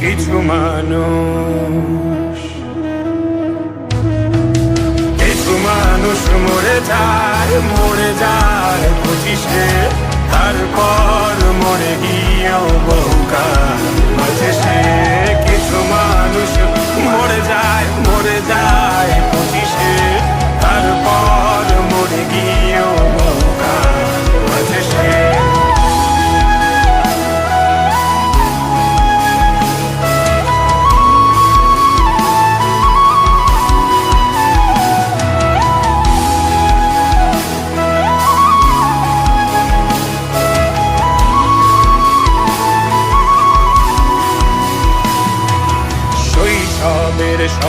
কিছু মানুষ। কিছু মানুষ মরে যায় মরে যায় পঁচিশে। তারপর মরে গিয়েও বহুকাল মাঝে সে।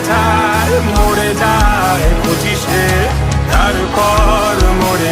যায় মরে যায় পঁচিশে তারপর মরে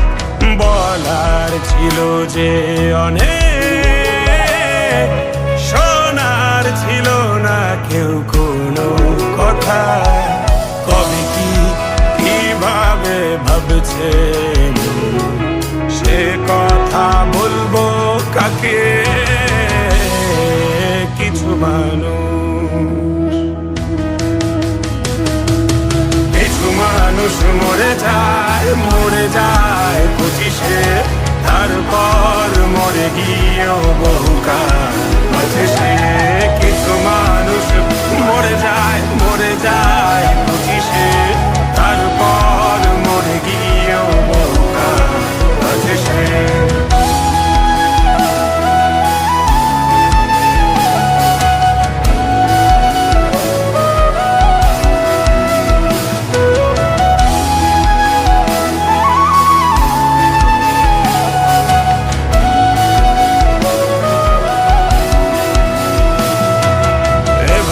ছিল যে অনেক গিয়েও বহুকাল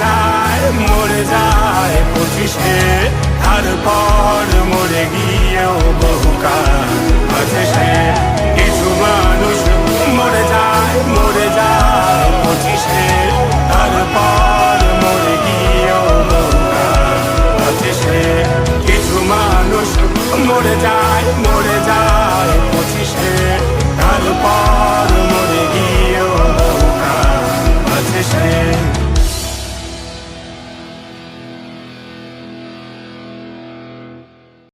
যায় মরে যায় পঁচিশে। তারপর মরে গিয়েও বহুকাল আছে সে।